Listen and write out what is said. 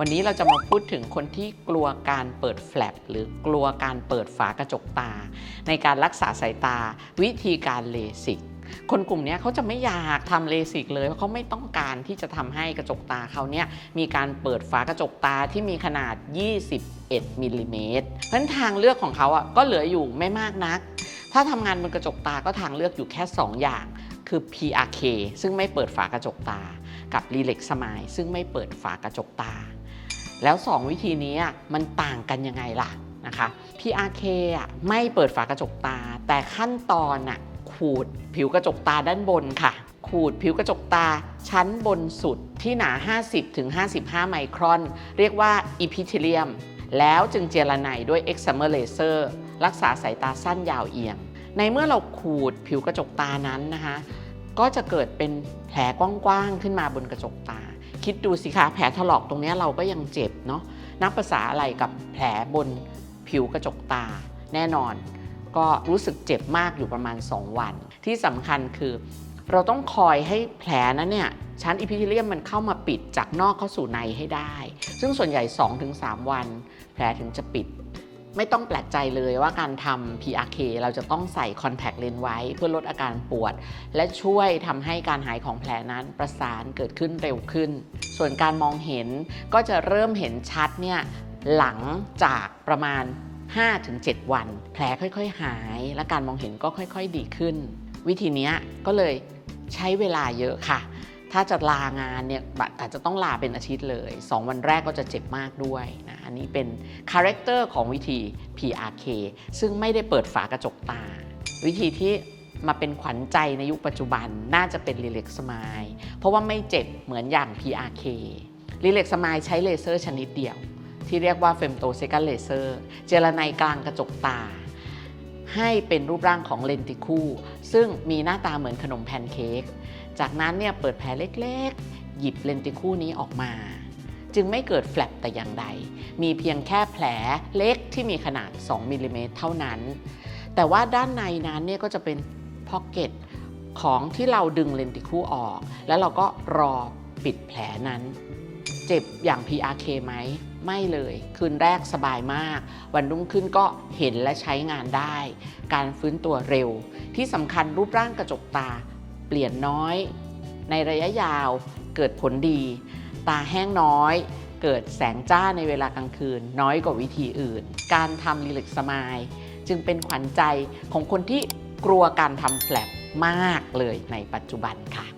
วันนี้เราจะมาพูดถึงคนที่กลัวการเปิดแฟลปหรือกลัวการเปิดฝากระจกตา ในการรักษาสายตา วิธีการเลสิกคนกลุ่มนี้เขาจะไม่อยากทำเลสิกเลยเพราะเขาไม่ต้องการที่จะทำให้กระจกตาเขาเนี่ยมีการเปิดฝากระจกตาที่มีขนาด 21มิลลิเมตรเพราะนั้นทางเลือกของเขาอะก็เหลืออยู่ไม่มากนัก ถ้าทำงานบนกระจกตาก็ทางเลือกอยู่แค่ 2 อย่าง คือ PRK ซึ่งไม่เปิดฝากระจกตา กับ Relax Smile ซึ่งไม่เปิดฝากระจกตา แล้ว 2 วิธีนี้มันต่างกันยังไงล่ะนะคะ PRK อะไม่เปิดฝากระจกตา แต่ขั้นตอนอะขูดผิวกระจกตาด้านบนค่ะ ขูดผิวกระจกตาชั้นบนสุดที่หนา 50-55 ไมครอน เรียกว่า Epithelium แล้วจึงเจรไนด้วย Excimer Laser รักษาสายตาสั้นยาวเอียง ในเมื่อเราขูดผิวกระจกตานั้นนะคะ ก็จะเกิดเป็นแผลกว้างๆขึ้นมาบนกระจกตา คิดดูสิคะแผลถลอกตรงนี้เราก็ยังเจ็บเนาะนับภาษาอะไรกับแผลบนผิวกระจกตา แน่นอน ก็รู้สึกเจ็บมากอยู่ประมาณ 2 วัน ที่สำคัญคือ เราต้องคอยให้แผลนั้นเนี่ยชั้นอิพิเทเลียมมันเข้ามาปิดจากนอกเข้าสู่ในให้ได้ ซึ่งส่วนใหญ่ 2-3 วัน แผลถึงจะปิด ไม่ต้องแปลกใจเลยว่าการทำ PRK เราจะต้องใส่คอนแทคเลนส์ไว้ เพื่อลดอาการปวด และช่วยทำให้การหายของแผลนั้นประสานเกิดขึ้นเร็วขึ้น ส่วนการมองเห็นก็จะเริ่มเห็นชัดเนี่ยหลังจากประมาณ 5-7 วัน แผลค่อยๆ หาย และการมองเห็นก็ค่อยๆ ดีขึ้น วิธีนี้ก็เลยใช้เวลาเยอะค่ะถ้าจะลางานเนี่ยอาจจะต้องลาเป็นอาทิตย์เลย 2 วันแรกก็จะเจ็บมากด้วยนะ อันนี้เป็นคาแรคเตอร์ของวิธี PRK ซึ่งไม่ได้เปิดฝากระจกตา วิธีที่มาเป็นขวัญใจในยุคปัจจุบันน่าจะเป็น Relax Smile เพราะว่าไม่เจ็บเหมือนอย่าง PRK Relax Smile ใช้เลเซอร์ชนิดเดียว ที่เรียกว่า Femto Second Laser เจรไนกลางกระจกตา ให้เป็นรูปร่างของเลนติคูซึ่งมีหน้าตาเหมือนขนมแพนเค้กจากนั้นเนี่ยเปิดแผลเล็กๆ หยิบเลนติคูนี้ออกมา จึงไม่เกิดแฟลปแต่อย่างใด มีเพียงแค่แผลเล็กที่มีขนาด 2มิลลิเมตรเท่านั้น แต่ว่าด้านในนั้นเนี่ยก็จะเป็นพ็อกเก็ตของที่เราดึงเลนติคูออก แล้วเราก็รอปิดแผลนั้น เจ็บอย่าง PRK ไหม ไม่เลย คืนแรกสบายมาก วันรุ่งขึ้นก็เห็นและใช้งานได้ การฟื้นตัวเร็ว ที่สำคัญรูปร่างกระจกตา เปลี่ยนน้อย ในระยะยาวเกิดผลดี ตาแห้งน้อย เกิดแสงจ้าในเวลากลางคืน น้อยกว่าวิธีอื่น การทำรีเล็กสมายจึงเป็นขวัญใจของคนที่กลัวการทำแฟลมากเลยในปัจจุบันค่ะ